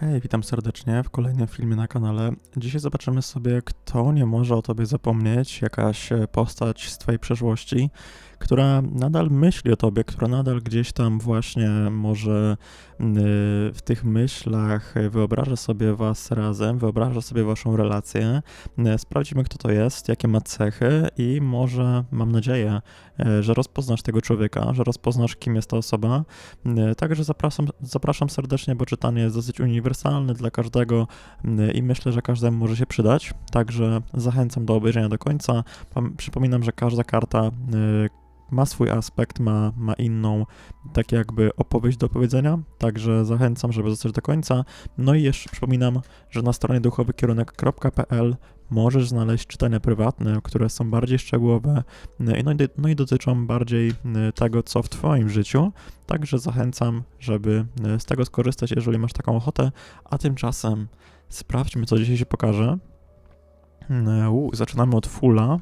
Hej, witam serdecznie w kolejnym filmie na kanale. Dzisiaj zobaczymy sobie, kto nie może o tobie zapomnieć, jakaś postać z twojej przeszłości, która nadal myśli o tobie, która nadal gdzieś tam właśnie może y, w tych myślach wyobraża sobie was razem, wyobraża sobie waszą relację. Y, Sprawdzimy, kto to jest, jakie ma cechy i może, mam nadzieję, y, że rozpoznasz tego człowieka, że rozpoznasz, kim jest ta osoba. Także zapraszam, zapraszam serdecznie, bo czytanie jest dosyć uniwersalne dla każdego i myślę, że każdemu może się przydać. Także zachęcam do obejrzenia do końca. Przypominam, że każda karta ma swój aspekt, ma, ma inną, tak jakby opowieść do opowiedzenia, także zachęcam, żeby zostać do końca. No i jeszcze przypominam, że na stronie duchowykierunek.pl możesz znaleźć czytania prywatne, które są bardziej szczegółowe y, no i, no i dotyczą bardziej y, tego, co w Twoim życiu. Także zachęcam, żeby y, z tego skorzystać, jeżeli masz taką ochotę. A tymczasem sprawdźmy, co dzisiaj się pokaże. Y, u, zaczynamy od fulla.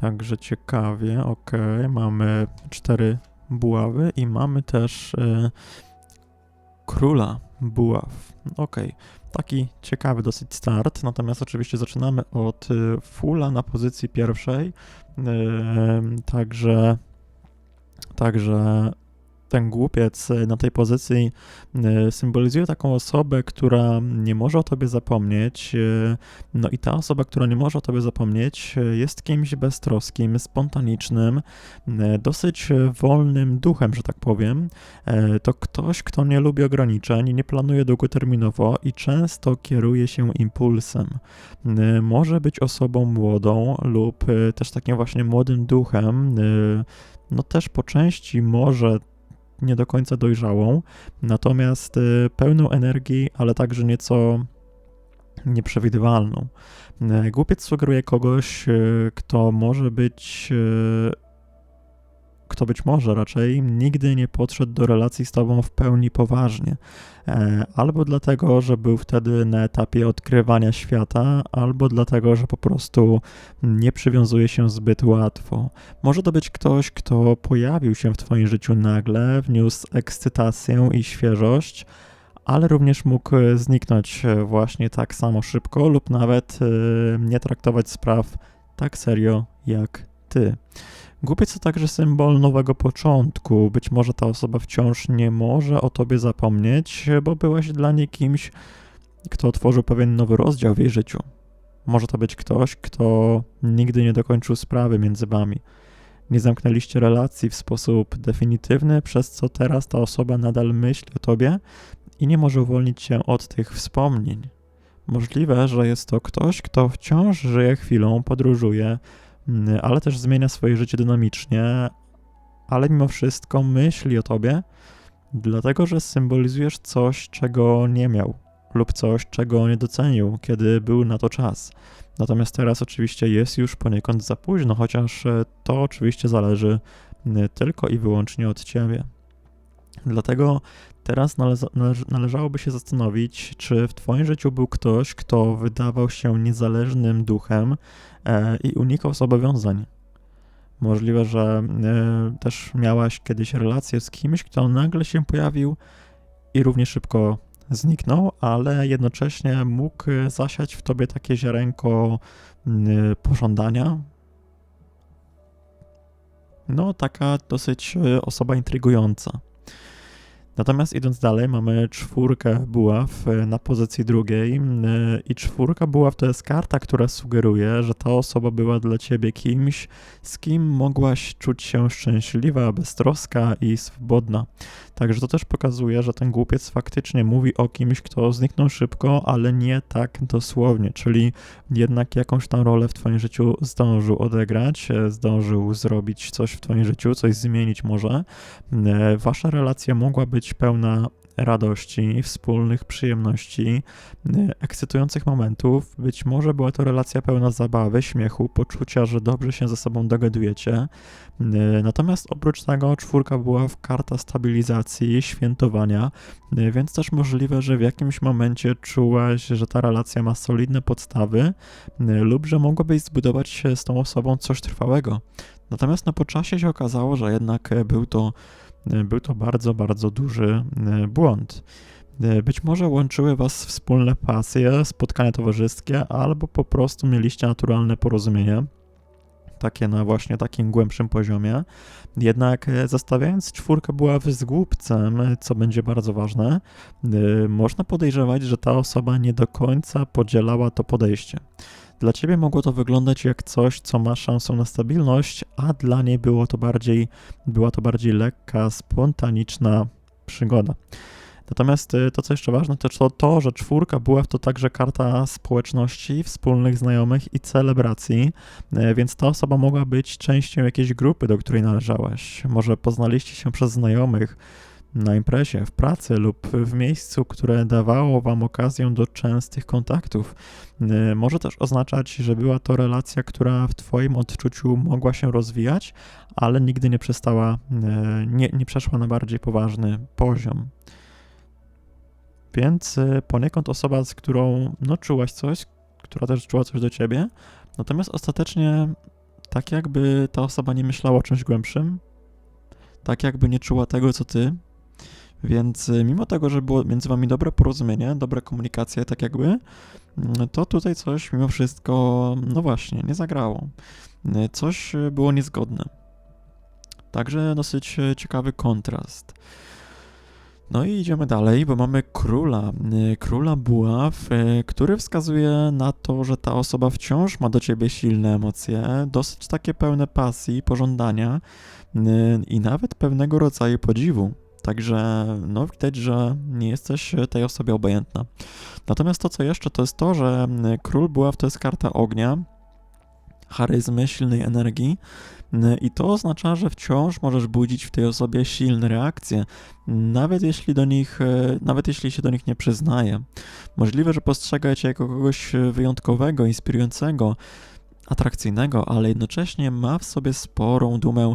Także ciekawie, ok, mamy cztery buławy i mamy też e, króla buław. Ok, taki ciekawy dosyć start, natomiast oczywiście zaczynamy od e, fulla na pozycji pierwszej, e, także, także ten głupiec e, na tej pozycji e, symbolizuje taką osobę, która nie może o tobie zapomnieć. e, No i ta osoba, która nie może o tobie zapomnieć, jest kimś beztroskim, spontanicznym, dosyć wolnym duchem, że tak powiem. To ktoś, kto nie lubi ograniczeń, nie planuje długoterminowo i często kieruje się impulsem. Może być osobą młodą lub też takim właśnie młodym duchem. No też po części może nie do końca dojrzałą, natomiast y, pełną energii, ale także nieco nieprzewidywalną. Y, Głupiec sugeruje kogoś, y, kto może być, y, kto być może raczej nigdy nie podszedł do relacji z tobą w pełni poważnie. E, Albo dlatego, że był wtedy na etapie odkrywania świata, albo dlatego, że po prostu nie przywiązuje się zbyt łatwo. Może to być ktoś, kto pojawił się w Twoim życiu nagle, wniósł ekscytację i świeżość, ale również mógł zniknąć właśnie tak samo szybko, lub nawet e, nie traktować spraw tak serio jak Ty. Głupiec to także symbol nowego początku. Być może ta osoba wciąż nie może o Tobie zapomnieć, bo byłeś dla niej kimś, kto otworzył pewien nowy rozdział w jej życiu. Może to być ktoś, kto nigdy nie dokończył sprawy między Wami nie zamknęliście relacji w sposób definitywny, przez co teraz ta osoba nadal myśli o tobie i nie może uwolnić się od tych wspomnień. Możliwe, że jest to ktoś, kto wciąż żyje chwilą, podróżuje, ale też zmienia swoje życie dynamicznie, ale mimo wszystko myśli o tobie, dlatego że symbolizujesz coś, czego nie miał, lub coś, czego nie docenił, kiedy był na to czas. Natomiast teraz oczywiście jest już poniekąd za późno, chociaż e, to oczywiście zależy m, tylko i wyłącznie od ciebie. Dlatego teraz należałoby się zastanowić, czy w twoim życiu był ktoś, kto wydawał się niezależnym duchem e, i unikał zobowiązań. Możliwe, że e, też miałaś kiedyś relację z kimś, kto nagle się pojawił i równie szybko zniknął, ale jednocześnie mógł zasiać w tobie takie ziarenko pożądania. No, taka dosyć e, osoba intrygująca. Natomiast idąc dalej, mamy czwórkę buław e, na pozycji drugiej e, i czwórka buław to jest karta, która sugeruje, że ta osoba była dla ciebie kimś, z kim mogłaś czuć się szczęśliwa, beztroska i swobodna. Także to też pokazuje, że ten głupiec faktycznie mówi o kimś, kto zniknął szybko, ale nie tak dosłownie, czyli jednak jakąś tam rolę w twoim życiu zdążył odegrać, e, zdążył zrobić coś w twoim życiu, coś zmienić może. Wasza relacja mogła być pełna radości, wspólnych przyjemności, e, ekscytujących momentów. Być może była to relacja pełna zabawy, śmiechu, poczucia, że dobrze się ze sobą dogadujecie. E, Natomiast oprócz tego czwórka była w karta stabilizacji, świętowania, e, więc też możliwe, że w jakimś momencie czułaś, że ta relacja ma solidne podstawy lub że mogłabyś zbudować z tą osobą coś trwałego. Natomiast na po czasie się okazało, że jednak był to, był to bardzo, bardzo duży e, błąd. E, Być może łączyły was wspólne pasje, spotkania towarzyskie, albo po prostu mieliście naturalne porozumienie, takie na właśnie takim głębszym poziomie. Jednak e, zestawiając czwórkę buław z głupcem, co będzie bardzo ważne, można podejrzewać, że ta osoba nie do końca podzielała to podejście. Dla ciebie mogło to wyglądać jak coś, co ma szansę na stabilność, a dla niej było to bardziej, była to bardziej lekka, spontaniczna przygoda. Natomiast y, to, co jeszcze ważne, to to, to, że czwórka buław to także karta społeczności, wspólnych znajomych i celebracji, y, więc ta osoba mogła być częścią jakiejś grupy, do której należałeś. Może poznaliście się przez znajomych na imprezie, w pracy lub w miejscu, które dawało wam okazję do częstych kontaktów. Y, Może też oznaczać, że była to relacja, która w twoim odczuciu mogła się rozwijać, ale nigdy nie przestała, y, nie, nie przeszła na bardziej poważny poziom. Więc y, poniekąd osoba, z którą no, czułaś coś, która też czuła coś do ciebie, natomiast ostatecznie tak jakby ta osoba nie myślała o czymś głębszym, tak jakby nie czuła tego, co ty, więc y, mimo tego, że było między wami dobre porozumienie, dobra komunikacja, tak jakby, mm, to tutaj coś mimo wszystko, no właśnie, nie zagrało. Y, Coś y, było niezgodne. Także dosyć ciekawy kontrast. No i idziemy dalej, bo mamy króla, króla buław, który wskazuje na to, że ta osoba wciąż ma do ciebie silne emocje, dosyć takie pełne pasji, pożądania i nawet pewnego rodzaju podziwu. Także no widać, że nie jesteś tej osobie obojętna. Natomiast to, co jeszcze, to jest to, że y, król buław to jest karta ognia, charyzmy, silnej energii y, i to oznacza, że wciąż możesz budzić w tej osobie silne reakcje, nawet jeśli do nich, y, nawet jeśli się do nich nie przyznaje. Możliwe, że postrzega cię jako kogoś wyjątkowego, inspirującego, atrakcyjnego, ale jednocześnie ma w sobie sporą dumę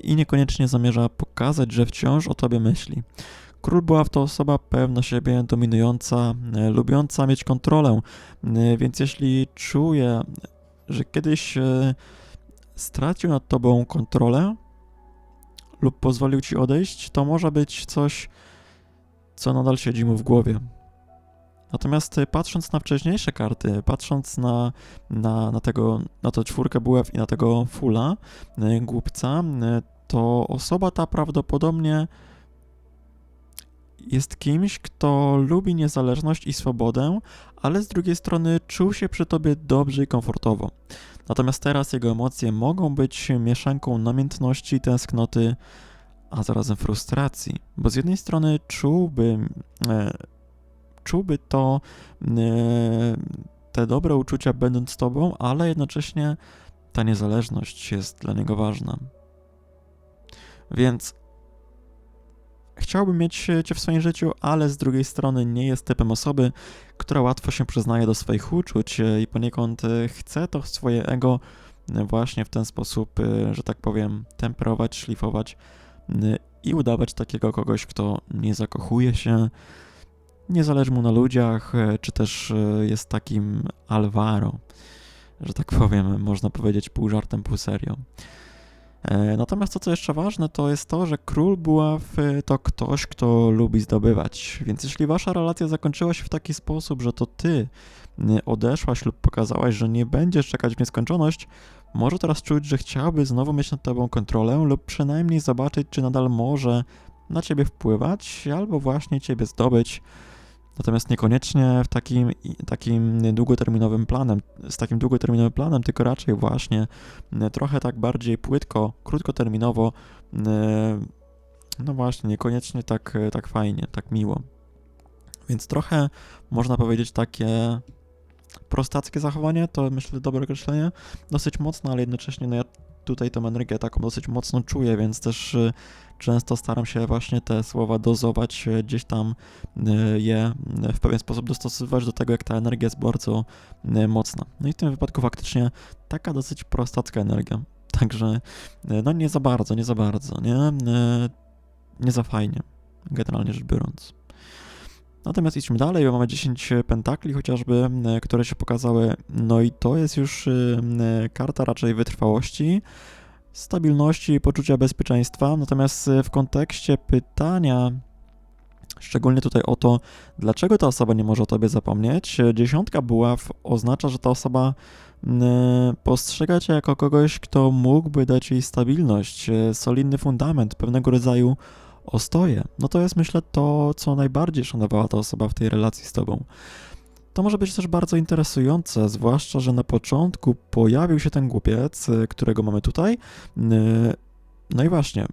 i niekoniecznie zamierza pokazać, że wciąż o tobie myśli. Król była to osoba pewna siebie, dominująca, y, lubiąca mieć kontrolę, y, więc jeśli czuje, że kiedyś y, stracił nad tobą kontrolę lub pozwolił ci odejść, to może być coś, co nadal siedzi mu w głowie. Natomiast y, patrząc na wcześniejsze karty, patrząc na, na, na tego, na to czwórkę buław i na tego fula, y, głupca, y, to osoba ta prawdopodobnie jest kimś, kto lubi niezależność i swobodę, ale z drugiej strony czuł się przy tobie dobrze i komfortowo. Natomiast teraz jego emocje mogą być mieszanką namiętności, tęsknoty, a zarazem frustracji, bo z jednej strony czułby, e, czułby to, e, te dobre uczucia będąc z tobą, ale jednocześnie ta niezależność jest dla niego ważna. Więc chciałbym mieć cię w swoim życiu, ale z drugiej strony nie jest typem osoby, która łatwo się przyznaje do swoich uczuć e, i poniekąd e, chce to swoje ego e, właśnie w ten sposób, e, że tak powiem, temperować, szlifować e, i udawać takiego kogoś, kto nie zakochuje się, nie zależy mu na ludziach, e, czy też e, jest takim Alvaro, że tak powiem, można powiedzieć pół żartem, pół serio. E, Natomiast to, co jeszcze ważne, to jest to, że król buław to ktoś, kto lubi zdobywać. Więc jeśli wasza relacja zakończyła się w taki sposób, że to ty odeszłaś lub pokazałaś, że nie będziesz czekać w nieskończoność, może teraz czuć, że chciałby znowu mieć nad tobą kontrolę lub przynajmniej zobaczyć, czy nadal może na ciebie wpływać albo właśnie ciebie zdobyć. Natomiast niekoniecznie w takim, takim długoterminowym planem, z takim długoterminowym planem, tylko raczej właśnie trochę tak bardziej płytko, krótkoterminowo, no właśnie, niekoniecznie tak, tak fajnie, tak miło. Więc trochę można powiedzieć takie prostackie zachowanie, to myślę dobre określenie, dosyć mocne, ale jednocześnie no ja tutaj tą energię taką dosyć mocno czuję, więc też e, często staram się właśnie te słowa dozować, e, gdzieś tam e, je w pewien sposób dostosowywać do tego, jak ta energia jest bardzo mocna. No i w tym wypadku faktycznie taka dosyć prostacka energia. Także no nie za bardzo, nie za bardzo, nie? Nie za fajnie, generalnie rzecz biorąc. Natomiast idźmy dalej, bo mamy 10 pentakli chociażby, e, które się pokazały. No i to jest już e, karta raczej wytrwałości, stabilności i poczucia bezpieczeństwa. Natomiast e, w kontekście pytania Szczególnie tutaj o to, dlaczego ta osoba nie może o tobie zapomnieć. Dziesiątka buław oznacza, że ta osoba postrzega cię jako kogoś, kto mógłby dać jej stabilność, e, solidny fundament, pewnego rodzaju ostoję. No to jest myślę to, co najbardziej szanowała ta osoba w tej relacji z tobą. To może być też bardzo interesujące, zwłaszcza, że na początku pojawił się ten głupiec, e, którego mamy tutaj. No i właśnie,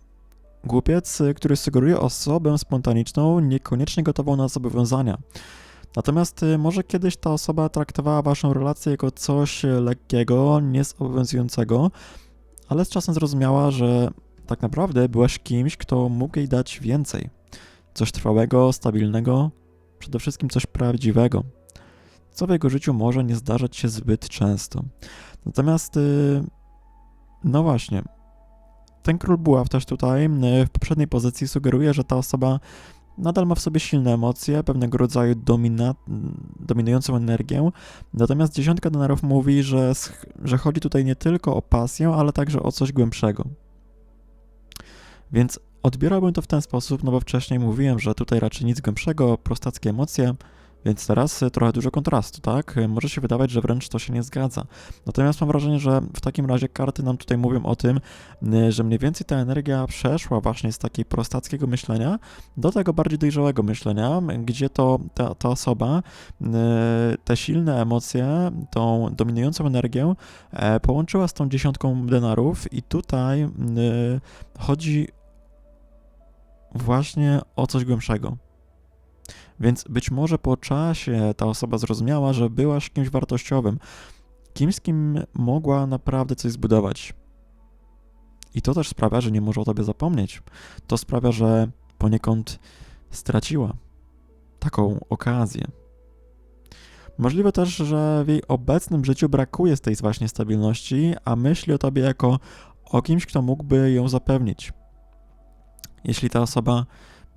Głupiec, y, który sugeruje osobę spontaniczną, niekoniecznie gotową na zobowiązania. Natomiast y, może kiedyś ta osoba traktowała waszą relację jako coś lekkiego, niezobowiązującego, ale z czasem zrozumiała, że tak naprawdę byłaś kimś, kto mógł jej dać więcej. Coś trwałego, stabilnego, przede wszystkim coś prawdziwego, co w jego życiu może nie zdarzać się zbyt często. Natomiast, y, no właśnie, ten król buław też tutaj w poprzedniej pozycji sugeruje, że ta osoba nadal ma w sobie silne emocje, pewnego rodzaju domina, dominującą energię. Natomiast dziesiątka denarów mówi, że, że chodzi tutaj nie tylko o pasję, ale także o coś głębszego. Więc odbierałbym to w ten sposób, no bo wcześniej mówiłem, że tutaj raczej nic głębszego, prostackie emocje, więc teraz y, trochę dużo kontrastu, tak? Y, może się wydawać, że wręcz to się nie zgadza. Natomiast mam wrażenie, że w takim razie karty nam tutaj mówią o tym, y, że mniej więcej ta energia przeszła właśnie z takiej prostackiego myślenia do tego bardziej dojrzałego myślenia, gdzie to ta, ta osoba te silne emocje, tą dominującą energię e, połączyła z tą dziesiątką denarów i tutaj chodzi właśnie o coś głębszego. Więc być może po czasie ta osoba zrozumiała, że byłaś kimś wartościowym, kimś, kim mogła naprawdę coś zbudować. I to też sprawia, że nie może o tobie zapomnieć. To sprawia, że poniekąd straciła taką okazję. Możliwe też, że w jej obecnym życiu brakuje z tej właśnie stabilności, a myśli o tobie jako o kimś, kto mógłby ją zapewnić. Jeśli ta osoba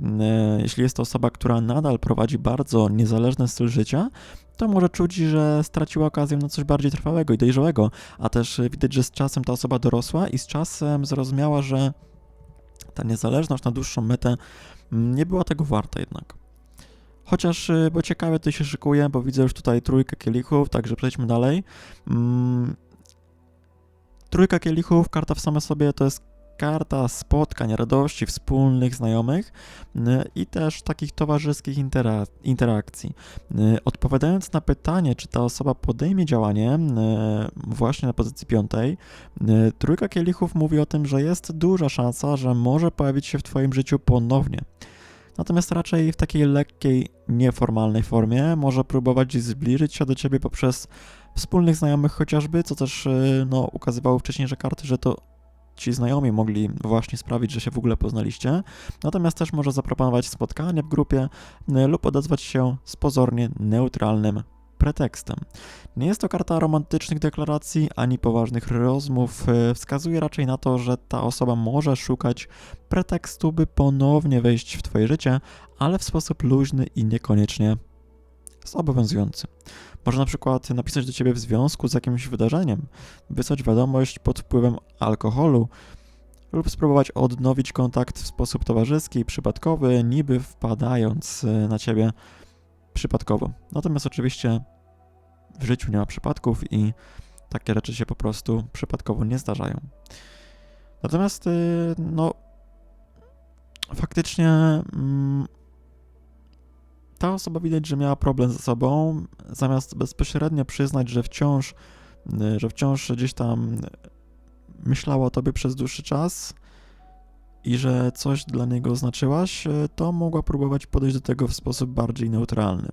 E, jeśli jest to osoba, która nadal prowadzi bardzo niezależny styl życia, to może czuć, że straciła okazję na coś bardziej trwałego i dojrzałego, a też widać, że z czasem ta osoba dorosła i z czasem zrozumiała, że ta niezależność na dłuższą metę mm, nie była tego warta jednak. Chociaż, e, bo ciekawe to się szykuje, bo widzę już tutaj trójkę kielichów, także przejdźmy dalej. Mm, trójka kielichów, karta w same sobie to jest karta spotkań, radości, wspólnych znajomych i też takich towarzyskich intera interakcji. Odpowiadając na pytanie, czy ta osoba podejmie działanie właśnie na pozycji piątej, trójka kielichów mówi o tym, że jest duża szansa, że może pojawić się w Twoim życiu ponownie. Natomiast raczej w takiej lekkiej, nieformalnej formie może próbować zbliżyć się do Ciebie poprzez wspólnych znajomych chociażby, co też no, ukazywało wcześniejsze karty, że to ci znajomi mogli właśnie sprawić, że się w ogóle poznaliście. Natomiast też może zaproponować spotkanie w grupie e, lub odezwać się z pozornie neutralnym pretekstem. Nie jest to karta romantycznych deklaracji ani poważnych rozmów. E, wskazuje raczej na to, że ta osoba może szukać pretekstu, by ponownie wejść w Twoje życie, ale w sposób luźny i niekoniecznie zobowiązujący. Może na przykład napisać do ciebie w związku z jakimś wydarzeniem, wysłać wiadomość pod wpływem alkoholu lub spróbować odnowić kontakt w sposób towarzyski i przypadkowy, niby wpadając e, na ciebie przypadkowo. Natomiast oczywiście w życiu nie ma przypadków i takie rzeczy się po prostu przypadkowo nie zdarzają. Natomiast, e, no, faktycznie mm, ta osoba widać, że miała problem ze sobą, zamiast bezpośrednio przyznać, że wciąż, y, że wciąż gdzieś tam myślała o tobie przez dłuższy czas i że coś dla niego znaczyłaś, y, to mogła próbować podejść do tego w sposób bardziej neutralny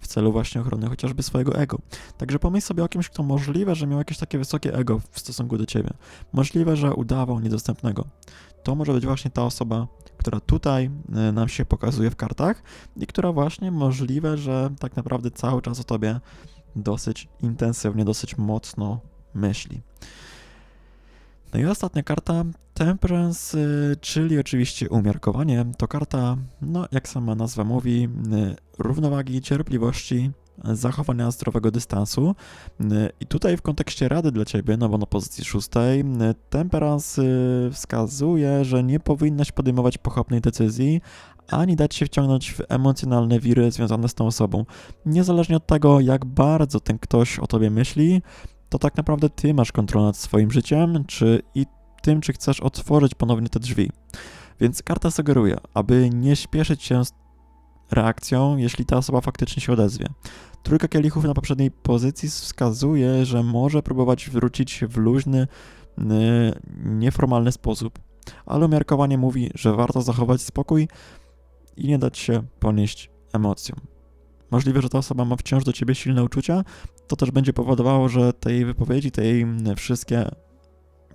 w celu właśnie ochrony chociażby swojego ego. Także pomyśl sobie o kimś, kto możliwe, że miał jakieś takie wysokie ego w stosunku do ciebie. Możliwe, że udawał niedostępnego. To może być właśnie ta osoba, która tutaj e, nam się pokazuje w kartach i która właśnie możliwe, że tak naprawdę cały czas o tobie dosyć intensywnie, dosyć mocno myśli. No i ostatnia karta, Temperance, e, czyli oczywiście umiarkowanie. To karta, no jak sama nazwa mówi, e, równowagi, cierpliwości, zachowania zdrowego dystansu. I tutaj w kontekście rady dla ciebie, no bo na pozycji szóstej, Temperance wskazuje, że nie powinnaś podejmować pochopnej decyzji, ani dać się wciągnąć w emocjonalne wiry związane z tą osobą. Niezależnie od tego, jak bardzo ten ktoś o tobie myśli, to tak naprawdę ty masz kontrolę nad swoim życiem, czy i tym, czy chcesz otworzyć ponownie te drzwi. Więc karta sugeruje, aby nie śpieszyć się z reakcją, jeśli ta osoba faktycznie się odezwie. Trójka kielichów na poprzedniej pozycji wskazuje, że może próbować wrócić w luźny, nieformalny sposób, ale umiarkowanie mówi, że warto zachować spokój i nie dać się ponieść emocjom. Możliwe, że ta osoba ma wciąż do ciebie silne uczucia, to też będzie powodowało, że te jej wypowiedzi, te jej wszystkie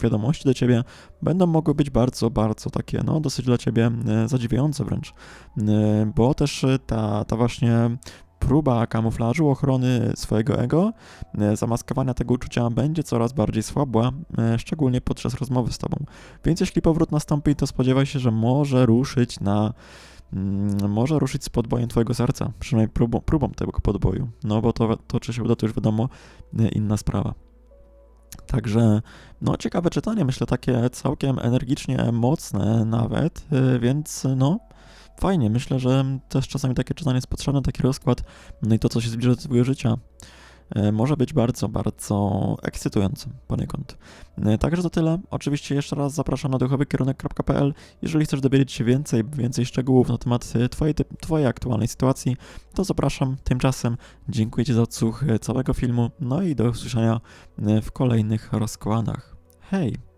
wiadomości do ciebie będą mogły być bardzo, bardzo takie, no, dosyć dla ciebie e, zadziwiające wręcz, E, bo też e, ta, ta właśnie próba kamuflażu, ochrony swojego ego, zamaskowania tego uczucia będzie coraz bardziej słabła, szczególnie podczas rozmowy z tobą. Więc jeśli powrót nastąpi, to spodziewaj się, że może ruszyć na mm, może ruszyć z podbojem twojego serca, przynajmniej próbą, próbą tego podboju, no bo to, to czy się uda, to już wiadomo, inna sprawa. Także, no ciekawe czytanie, myślę takie całkiem energicznie mocne nawet, y, więc no fajnie, myślę, że też czasami takie czytanie jest potrzebne, taki rozkład, no i to, co się zbliża do twojego życia, może być bardzo, bardzo ekscytujące poniekąd. Y, Także to tyle. Oczywiście jeszcze raz zapraszam na duchowykierunek.pl. Jeżeli chcesz dowiedzieć się więcej, więcej szczegółów na temat y, twojej, twojej aktualnej sytuacji, to zapraszam. Tymczasem dziękuję Ci za odsłuch całego filmu, no i do usłyszenia w kolejnych rozkładach. Hej!